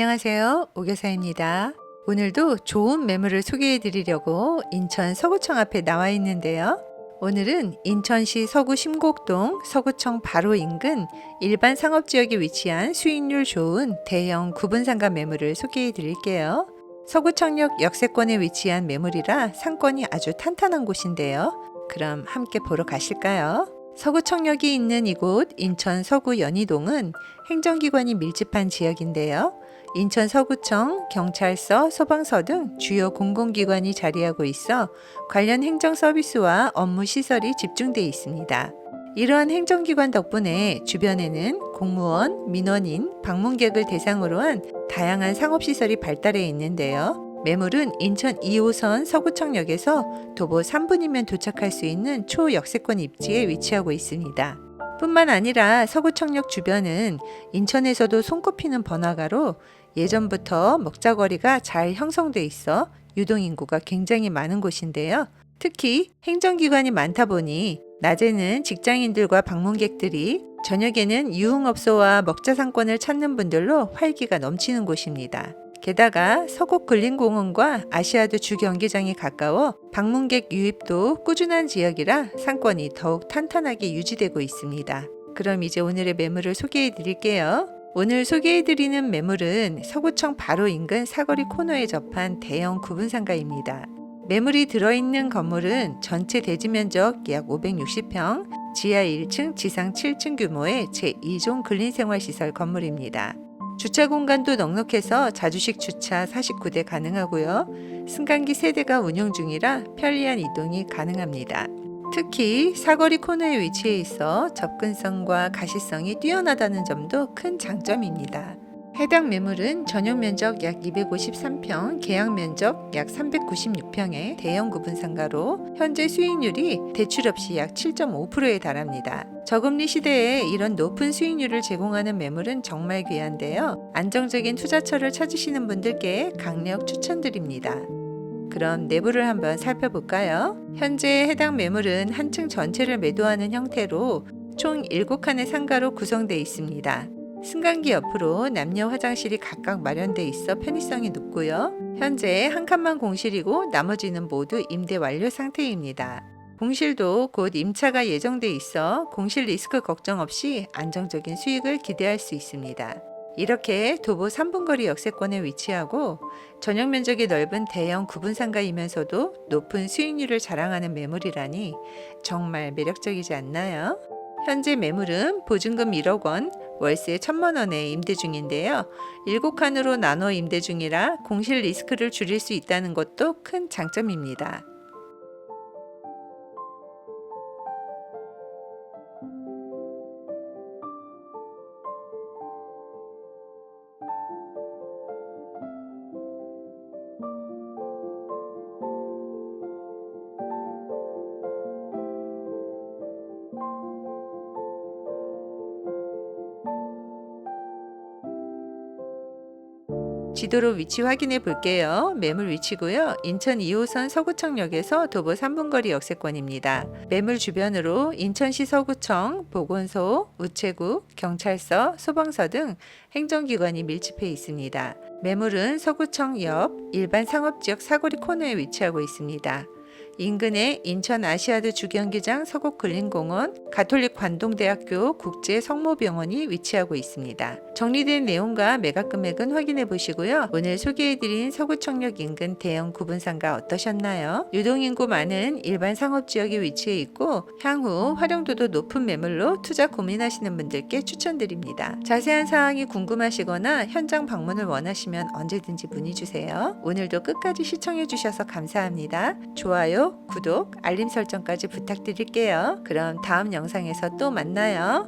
안녕하세요. 오교사입니다. 오늘도 좋은 매물을 소개해 드리려고 인천 서구청 앞에 나와 있는데요. 오늘은 인천시 서구 심곡동 서구청 바로 인근 일반 상업지역에 위치한 수익률 좋은 대형 구분상가 매물을 소개해 드릴게요. 서구청역 역세권에 위치한 매물이라 상권이 아주 탄탄한 곳인데요. 그럼 함께 보러 가실까요? 서구청역이 있는 이곳 인천 서구 연희동은 행정기관이 밀집한 지역인데요. 인천 서구청, 경찰서, 소방서 등 주요 공공기관이 자리하고 있어 관련 행정 서비스와 업무 시설이 집중돼 있습니다. 이러한 행정기관 덕분에 주변에는 공무원, 민원인, 방문객을 대상으로 한 다양한 상업시설이 발달해 있는데요. 매물은 인천 2호선 서구청역에서 도보 3분이면 도착할 수 있는 초역세권 입지에 위치하고 있습니다. 뿐만 아니라 서구청역 주변은 인천에서도 손꼽히는 번화가로 예전부터 먹자거리가 잘 형성돼 있어 유동인구가 굉장히 많은 곳인데요. 특히 행정기관이 많다 보니 낮에는 직장인들과 방문객들이 저녁에는 유흥업소와 먹자상권을 찾는 분들로 활기가 넘치는 곳입니다. 게다가 서곡 근린공원과 아시아드 주경기장이 가까워 방문객 유입도 꾸준한 지역이라 상권이 더욱 탄탄하게 유지되고 있습니다. 그럼 이제 오늘의 매물을 소개해 드릴게요. 오늘 소개해 드리는 매물은 서구청 바로 인근 사거리 코너에 접한 대형 구분상가입니다. 매물이 들어있는 건물은 전체 대지 면적 약 560평, 지하 1층, 지상 7층 규모의 제2종 근린생활시설 건물입니다. 주차 공간도 넉넉해서 자주식 주차 49대 가능하고요. 승강기 세대가 운영 중이라 편리한 이동이 가능합니다. 특히 사거리 코너에 위치해 있어 접근성과 가시성이 뛰어나다는 점도 큰 장점입니다. 해당 매물은 전용 면적 약 253평, 계약 면적 약 396평의 대형 구분 상가로 현재 수익률이 대출 없이 약 7.5%에 달합니다. 저금리 시대에 이런 높은 수익률을 제공하는 매물은 정말 귀한데요. 안정적인 투자처를 찾으시는 분들께 강력 추천드립니다. 그럼 내부를 한번 살펴볼까요? 현재 해당 매물은 한 층 전체를 매도하는 형태로 총 7칸의 상가로 구성되어 있습니다. 승강기 옆으로 남녀 화장실이 각각 마련돼 있어 편의성이 높고요. 현재 한 칸만 공실이고 나머지는 모두 임대 완료 상태입니다. 공실도 곧 임차가 예정돼 있어 공실 리스크 걱정 없이 안정적인 수익을 기대할 수 있습니다. 이렇게 도보 3분 거리 역세권에 위치하고 전용 면적이 넓은 대형 구분 상가이면서도 높은 수익률을 자랑하는 매물이라니 정말 매력적이지 않나요? 현재 매물은 보증금 1억 원, 월세 1천만 원에 임대 중인데요. 7칸으로 나눠 임대 중이라 공실 리스크를 줄일 수 있다는 것도 큰 장점입니다. 지도로 위치 확인해 볼게요. 매물 위치고요. 인천 2호선 서구청역에서 도보 3분 거리 역세권입니다. 매물 주변으로 인천시 서구청, 보건소, 우체국, 경찰서, 소방서 등 행정기관이 밀집해 있습니다. 매물은 서구청 옆 일반 상업지역 사거리 코너에 위치하고 있습니다. 인근에 인천 아시아드 주경기장 서곡 근린공원, 가톨릭 관동대학교 국제 성모병원이 위치하고 있습니다. 정리된 내용과 매각 금액은 확인해 보시고요. 오늘 소개해드린 서구청역 인근 대형 구분상가 어떠셨나요? 유동인구 많은 일반 상업지역에 위치해 있고 향후 활용도도 높은 매물로 투자 고민하시는 분들께 추천드립니다. 자세한 사항이 궁금하시거나 현장 방문을 원하시면 언제든지 문의 주세요. 오늘도 끝까지 시청해 주셔서 감사합니다. 구독, 알림 설정까지 부탁드릴게요. 그럼 다음 영상에서 또 만나요.